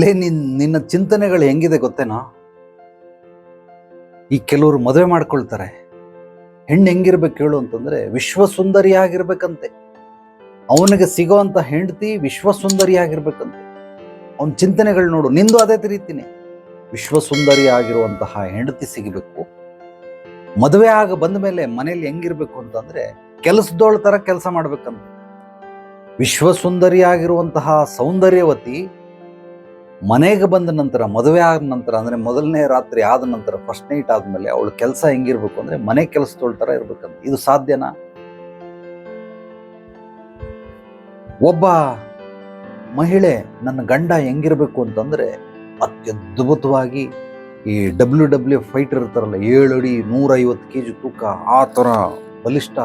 ಲೇ, ನಿನ್, ನಿನ್ನ ಚಿಂತನೆಗಳು ಹೆಂಗಿದೆ ಗೊತ್ತೇನೋ? ಈ ಕೆಲವರು ಮದುವೆ ಮಾಡ್ಕೊಳ್ತಾರೆ. ಹೆಣ್ಣು ಹೆಂಗಿರ್ಬೇಕು ಹೇಳು ಅಂತಂದ್ರೆ ವಿಶ್ವ ಸುಂದರಿಯಾಗಿರ್ಬೇಕಂತೆ ಅವನಿಗೆ ಸಿಗೋಂತ ಹೆಂಡತಿ ವಿಶ್ವ ಸುಂದರಿಯಾಗಿರ್ಬೇಕಂತೆ ಅವನ ಚಿಂತನೆಗಳು ನೋಡು, ನಿಂದು ಅದೇ ತಿರೀತೀನಿ. ವಿಶ್ವ ಸುಂದರಿ ಆಗಿರುವಂತಹ ಹೆಂಡತಿ ಸಿಗಬೇಕು. ಮದುವೆ ಆಗ ಬಂದ ಮೇಲೆ ಮನೇಲಿ ಹೆಂಗಿರ್ಬೇಕು ಅಂತಂದ್ರೆ ಕೆಲಸದೋಳ ತರ ಕೆಲಸ ಮಾಡ್ಬೇಕಂತೆ. ವಿಶ್ವ ಸುಂದರಿ ಆಗಿರುವಂತಹ ಸೌಂದರ್ಯವತಿ ಮನೆಗೆ ಬಂದ ನಂತರ, ಮದುವೆ ಆದ ನಂತರ, ಅಂದರೆ ಮೊದಲನೇ ರಾತ್ರಿ ಆದ ನಂತರ ಫಸ್ಟ್ ನೈಟ್ ಆದಮೇಲೆ ಅವಳು ಕೆಲಸ ಹೆಂಗಿರ್ಬೇಕು ಅಂದರೆ ಮನೆ ಕೆಲಸದೋಳ ಥರ ಇರ್ಬೇಕಂತ. ಇದು ಸಾಧ್ಯನಾ? ಒಬ್ಬ ಮಹಿಳೆ, ನನ್ನ ಗಂಡ ಹೆಂಗಿರಬೇಕು ಅಂತಂದರೆ ಅತ್ಯದ್ಭುತವಾಗಿ ಈ ಡಬ್ಲ್ಯೂ ಡಬ್ಲ್ಯೂ ಫೈಟರ್ ಇರ್ತಾರಲ್ಲ, ಏಳು ಅಡಿ ನೂರೈವತ್ತು ಕೆ ಜಿ ತೂಕ, ಆ ಥರ ಬಲಿಷ್ಠ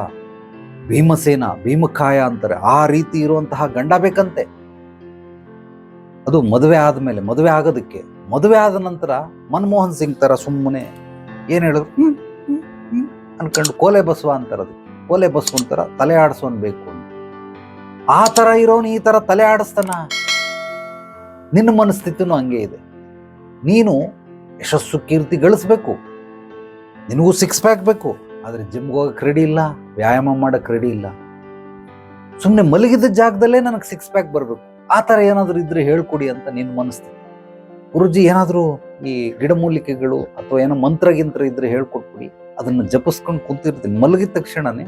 ಭೀಮಸೇನ, ಭೀಮಕಾಯ ಅಂತಾರೆ. ಆ ರೀತಿ ಇರುವಂತಹ ಗಂಡ ಬೇಕಂತೆ. ಅದು ಮದುವೆ ಆದಮೇಲೆ, ಮದುವೆ ಆಗೋದಕ್ಕೆ, ಮದುವೆ ಆದ ನಂತರ ಮನಮೋಹನ್ ಸಿಂಗ್ ತರ ಸುಮ್ಮನೆ ಏನು ಹೇಳಿದ್ರು? ಅನ್ಕೊಂಡು ಕೋಲೆ ಬಸವ ಅಂತಾರೆ ಅದು ಕೋಲೆ ಬಸವ ಅಂತಾರ ತಲೆ ಆಡಿಸೋನ್ ಬೇಕು ಅಂತ. ಆ ತರ ಇರೋನು ಈ ಥರ ತಲೆ ಆಡಿಸ್ತಾನ. ನಿನ್ನ ಮನಸ್ಥಿತಿನೂ ಹಂಗೆ ಇದೆ. ನೀನು ಯಶಸ್ಸು ಕೀರ್ತಿ ಗಳಿಸ್ಬೇಕು. ನಿನಗೂ ಸಿಕ್ಸ್ ಪ್ಯಾಕ್ ಬೇಕು. ಆದರೆ ಜಿಮ್ಗೆ ಹೋಗಕ್ಕೆ ರೆಡಿ ಇಲ್ಲ, ವ್ಯಾಯಾಮ ಮಾಡಕ್ ರೆಡಿ ಇಲ್ಲ. ಸುಮ್ಮನೆ ಮಲಗಿದ ಜಾಗದಲ್ಲೇ ನನಗೆ ಸಿಕ್ಸ್ ಪ್ಯಾಕ್ ಬರಬೇಕು. ಆ ಥರ ಏನಾದರೂ ಇದ್ರೆ ಹೇಳ್ಕೊಡಿ ಅಂತ ನಿನ್ನ ಮನಸ್ಥಿತಿ ಗುರುಜಿ, ಏನಾದರೂ ಈ ಗಿಡಮೂಲಿಕೆಗಳು ಅಥವಾ ಏನೋ ಮಂತ್ರಗಿಂತ್ರ ಇದ್ರೆ ಹೇಳ್ಕೊಟ್ಬಿಡಿ. ಅದನ್ನು ಜಪಿಸ್ಕೊಂಡು ಕುಂತಿರ್ತೀನಿ. ಮಲಗಿದ ತಕ್ಷಣನೇ,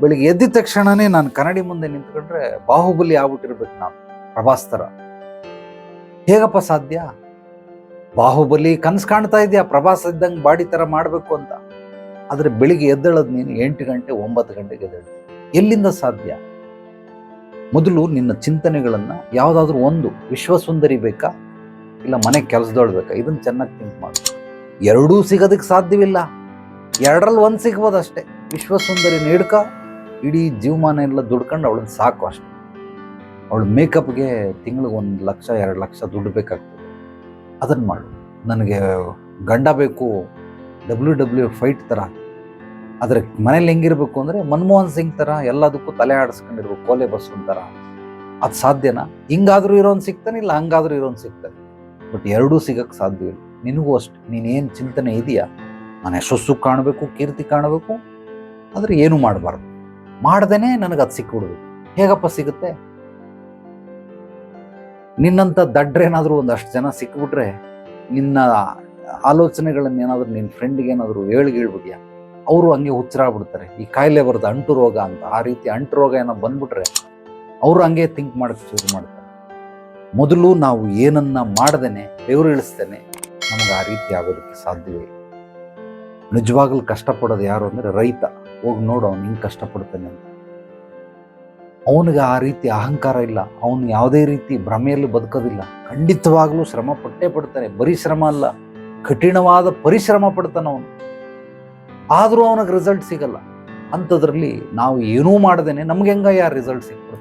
ಬೆಳಿಗ್ಗೆ ಎದ್ದಿದ ತಕ್ಷಣನೇ ನಾನು ಕನ್ನಡಿ ಮುಂದೆ ನಿಂತ್ಕೊಂಡ್ರೆ ಬಾಹುಬಲಿ ಆಗ್ಬಿಟ್ಟಿರ್ಬೇಕು ನಾನು ಪ್ರಭಾಸ್ತರ ಹೇಗಪ್ಪ ಸಾಧ್ಯ? ಬಾಹುಬಲಿ ಕನಸು ಕಾಣ್ತಾ ಇದೆಯಾ? ಪ್ರಭಾಸ್ ಇದ್ದಂಗೆ ಬಾಡಿ ಥರ ಮಾಡಬೇಕು ಅಂತ. ಆದರೆ ಬೆಳಿಗ್ಗೆ ಎದ್ದೇಳೋದು ನೀನು ಎಂಟು ಗಂಟೆ ಒಂಬತ್ತು ಗಂಟೆಗೆ ಎದ್ದೇಳ್ತೀನಿ ಎಲ್ಲಿಂದ ಸಾಧ್ಯ? ಮೊದಲು ನಿನ್ನ ಚಿಂತನೆಗಳನ್ನು ಯಾವುದಾದ್ರೂ ಒಂದು ವಿಶ್ವಸುಂದರಿ ಬೇಕಾ? ಇಲ್ಲ ಮನೆ ಕೆಲಸದೊಳ್ ಬೇಕಾ? ಇದನ್ನು ಚೆನ್ನಾಗಿ ಥಿಂಕ್ ಮಾಡು. ಎರಡೂ ಸಿಗೋದಕ್ಕೆ ಸಾಧ್ಯವಿಲ್ಲ. ಎರಡರಲ್ಲಿ ಒಂದು ಸಿಗ್ಬೋದು ಅಷ್ಟೇ. ವಿಶ್ವಸುಂದರಿ ಹಿಡ್ಕ ಇಡೀ ಜೀವಮಾನ ಎಲ್ಲ ದುಡ್ಕೊಂಡು ಅವಳನ್ನ ಸಾಕು ಅಷ್ಟೆ. ಅವಳ ಮೇಕಪ್ಗೆ ತಿಂಗಳಿಗೆ ಒಂದು ಲಕ್ಷ, ಎರಡು ಲಕ್ಷ ದುಡ್ಡು ಬೇಕಾಗ್ತದೆ. ಅದನ್ನು ಮಾಡು. ನನಗೆ ಗಂಡ ಬೇಕು. ಡಬ್ಲ್ಯೂ ಡಬ್ಲ್ಯೂ ಫೈಟ್ ಥರ ಆದರೆ ಮನೇಲಿ ಹೆಂಗಿರ್ಬೇಕು ಅಂದರೆ ಮನಮೋಹನ್ ಸಿಂಗ್ ಥರ ಎಲ್ಲದಕ್ಕೂ ತಲೆ ಆಡಿಸ್ಕೊಂಡಿರ್ಬೇಕು, ಕೋಲೆ ಬಸ್ವನ್ ಥರ ಅದು ಸಾಧ್ಯನಾ? ಹಿಂಗಾದ್ರೂ ಇರೋನ್ ಸಿಗ್ತಾನೆ, ಇಲ್ಲ ಹಂಗಾದ್ರೂ ಇರೋನ್ ಸಿಗ್ತಾನೆ. ಬಟ್ ಎರಡೂ ಸಿಗಕ್ಕೆ ಇಲ್ಲ. ನಿನಗೂ ಅಷ್ಟು, ನೀನೇನು ಚಿಂತನೆ ಇದೆಯಾ? ನಾನು ಯಶಸ್ಸು ಕಾಣಬೇಕು, ಕೀರ್ತಿ ಕಾಣಬೇಕು, ಆದರೆ ಏನು ಮಾಡಬಾರ್ದು. ಮಾಡ್ದೇನೆ ನನಗೆ ಅದು ಸಿಕ್ಕಿಬಿಡ್ಬೇಕು ಹೇಗಪ್ಪ ಸಿಗುತ್ತೆ? ನಿನ್ನಂಥ ದಡ್ರೇನಾದರೂ ಒಂದಷ್ಟು ಜನ ಸಿಕ್ಬಿಟ್ರೆ ನಿನ್ನ ಆಲೋಚನೆಗಳನ್ನ ಏನಾದರೂ ನಿನ್ನ ಹೇಳಿ ಹೇಳ್ಬಿಟ್ಯಾ ಅವರು ಹಂಗೆ ಹುಚ್ಚರಾಗ್ಬಿಡ್ತಾರೆ ಈ ಕಾಯಿಲೆ ಬರೋದು ಅಂಟು ರೋಗ ಅಂತ. ಆ ರೀತಿ ಅಂಟು ರೋಗ ಏನೋ ಬಂದ್ಬಿಟ್ರೆ ಅವರು ಹಂಗೆ ಥಿಂಕ್ ಮಾಡೋಕ್ಕೆ ಶುರು ಮಾಡ್ತಾರೆ. ಮೊದಲು ನಾವು ಏನನ್ನ ಮಾಡ್ದೇನೆ, ಬೆವರು ಇಳಿಸ್ತೇನೆ ನಮಗೆ ಆ ರೀತಿ ಆಗೋದಕ್ಕೆ ಸಾಧ್ಯವೇ. ನಿಜವಾಗ್ಲೂ ಕಷ್ಟಪಡೋದು ಯಾರು ಅಂದರೆ ರೈತ. ಹೋಗಿ ನೋಡು ಅವ್ನು ಹಿಂಗೆ ಕಷ್ಟಪಡ್ತಾನೆ ಅಂತ. ಅವನಿಗೆ ಆ ರೀತಿ ಅಹಂಕಾರ ಇಲ್ಲ. ಅವನು ಯಾವುದೇ ರೀತಿ ಭ್ರಮೆಯಲ್ಲಿ ಬದುಕೋದಿಲ್ಲ. ಖಂಡಿತವಾಗ್ಲೂ ಶ್ರಮ ಪಟ್ಟೇ ಪಡ್ತಾನೆ. ಬರೀ ಶ್ರಮ ಅಲ್ಲ, ಕಠಿಣವಾದ ಪರಿಶ್ರಮ ಪಡ್ತಾನೆ ಅವನು. ಆದರೂ ಅವನಿಗೆ ರಿಸಲ್ಟ್ ಸಿಗಲ್ಲ. ಅಂಥದ್ರಲ್ಲಿ ನಾವು ಏನೂ ಮಾಡ್ದೇನೆ ನಮ್ಗೆ ಹೆಂಗ ಯಾರು ರಿಸಲ್ಟ್ ಸಿಕ್ಬಿಡ್ತಾರೆ